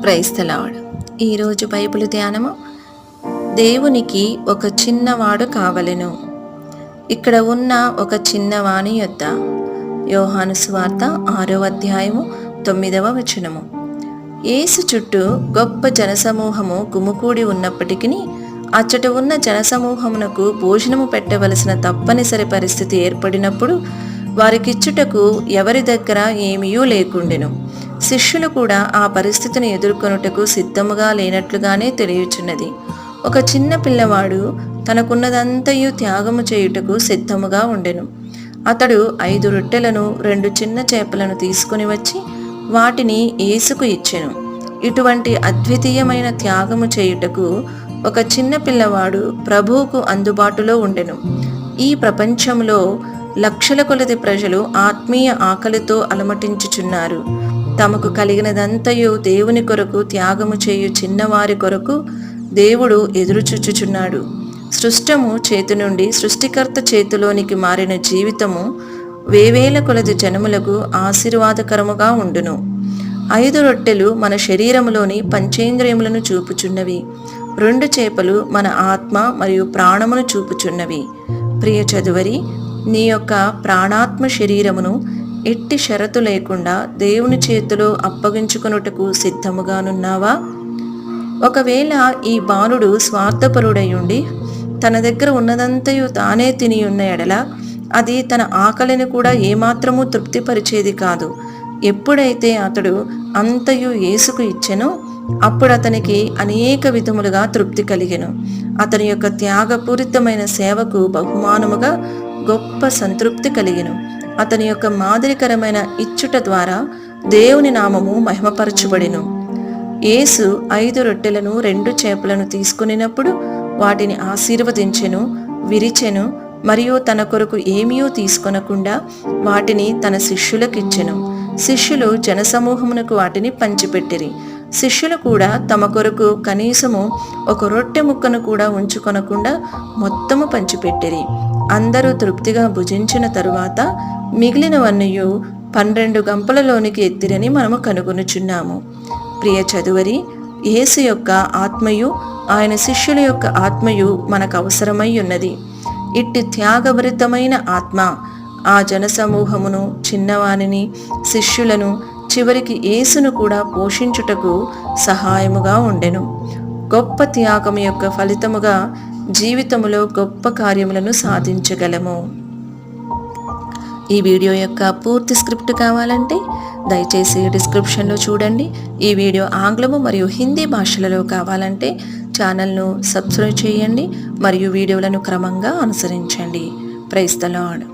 క్రైస్తలవాడు ఈరోజు బైబిల్ ధ్యానము దేవునికి ఒక చిన్నవాడు కావలెను. ఇక్కడ ఉన్న ఒక చిన్నవాణి యొద్ద యోహాను స్వార్త ఆరో అధ్యాయము తొమ్మిదవ వచనము. యేసు చుట్టూ గొప్ప జనసమూహము గుమికూడి ఉన్నప్పటికీ అచ్చట ఉన్న జనసమూహమునకు భోజనము పెట్టవలసిన తప్పనిసరి పరిస్థితి ఏర్పడినప్పుడు వారికిచ్చుటకు ఎవరి దగ్గర ఏమీయూ లేకుండెను. శిష్యులు కూడా ఆ పరిస్థితిని ఎదుర్కొనుటకు సిద్ధముగా లేనట్లుగానే తెలియచున్నది. ఒక చిన్న పిల్లవాడు తనకున్నదంతయు త్యాగము చేయుటకు సిద్ధముగా ఉండెను. అతడు ఐదు రొట్టెలను రెండు చిన్న చేపలను తీసుకుని వచ్చి వాటిని ఏసుకు ఇచ్చెను. ఇటువంటి అద్వితీయమైన త్యాగము చేయుటకు ఒక చిన్న పిల్లవాడు ప్రభువుకు అందుబాటులో ఉండెను. ఈ ప్రపంచంలో లక్షల కొలది ప్రజలు ఆత్మీయ ఆకలితో అలమటించుచున్నారు. తమకు కలిగినదంతయు దేవుని కొరకు త్యాగము చేయు చిన్నవారి కొరకు దేవుడు ఎదురుచుచుచున్నాడు. సృష్టము చేతి నుండి సృష్టికర్త చేతిలోనికి మారిన జీవితము వేవేల కొలది జనములకు ఆశీర్వాదకరముగా ఉండును. ఐదు రొట్టెలు మన శరీరములోని పంచేంద్రియములను చూపుచున్నవి. రెండు చేపలు మన ఆత్మ మరియు ప్రాణమును చూపుచున్నవి. ప్రియ చదువరి నీ యొక్క ప్రాణాత్మ శరీరమును ఎట్టి షరతు లేకుండా దేవుని చేతిలో అప్పగించుకొనుటకు సిద్ధముగానున్నావా? ఒకవేళ ఈ బాలుడు స్వార్థపరుడయుండి తన దగ్గర ఉన్నదంతయు తానే తిని ఉన్న ఎడల అది తన ఆకలిని కూడా ఏమాత్రమూ తృప్తిపరిచేది కాదు. ఎప్పుడైతే అతడు అంతయు యేసుకు ఇచ్చెనో అప్పుడు అతనికి అనేక విధములుగా తృప్తి కలిగెను. అతని యొక్క త్యాగపూరితమైన సేవకు బహుమానముగా గొప్ప సంతృప్తి కలిగెను. అతని యొక్క మాదిరికరమైన ఇచ్చుట ద్వారా దేవుని నామము మహిమపరచుబడిను. యేసు ఐదు రొట్టెలను రెండు చేపలను తీసుకునినప్పుడు వాటిని ఆశీర్వదించెను విరిచెను మరియు తన కొరకు ఏమీయూ తీసుకొనకుండా వాటిని తన శిష్యులకిచ్చెను. శిష్యులు జనసమూహమునకు వాటిని పంచిపెట్టిరి. శిష్యులు కూడా తమ కొరకు కనీసము ఒక రొట్టె ముక్కను కూడా ఉంచుకొనకుండా మొత్తము పంచిపెట్టిరి. అందరూ తృప్తిగా భుజించిన తరువాత మిగిలినవన్నయు పన్నెండు గంపలలోనికి ఎత్తిరని మనము కనుగొనుచున్నాము. ప్రియ చదువరి యేసు యొక్క ఆత్మయు ఆయన శిష్యుల యొక్క ఆత్మయు మనకు అవసరమై ఉన్నది. ఇట్టి త్యాగభరితమైన ఆత్మ ఆ జనసమూహమును చిన్నవానిని శిష్యులను చివరికి యేసును కూడా పోషించుటకు సహాయముగా ఉండెను. గొప్ప త్యాగం యొక్క ఫలితముగా జీవితములో గొప్ప కార్యములను సాధించగలము. ఈ వీడియో యొక్క పూర్తి స్క్రిప్ట్ కావాలంటే దయచేసి డిస్క్రిప్షన్లో చూడండి. ఈ వీడియో ఆంగ్లము మరియు హిందీ భాషలలో కావాలంటే ఛానల్ను సబ్స్క్రైబ్ చేయండి మరియు వీడియోలను క్రమంగా అనుసరించండి. Price the lord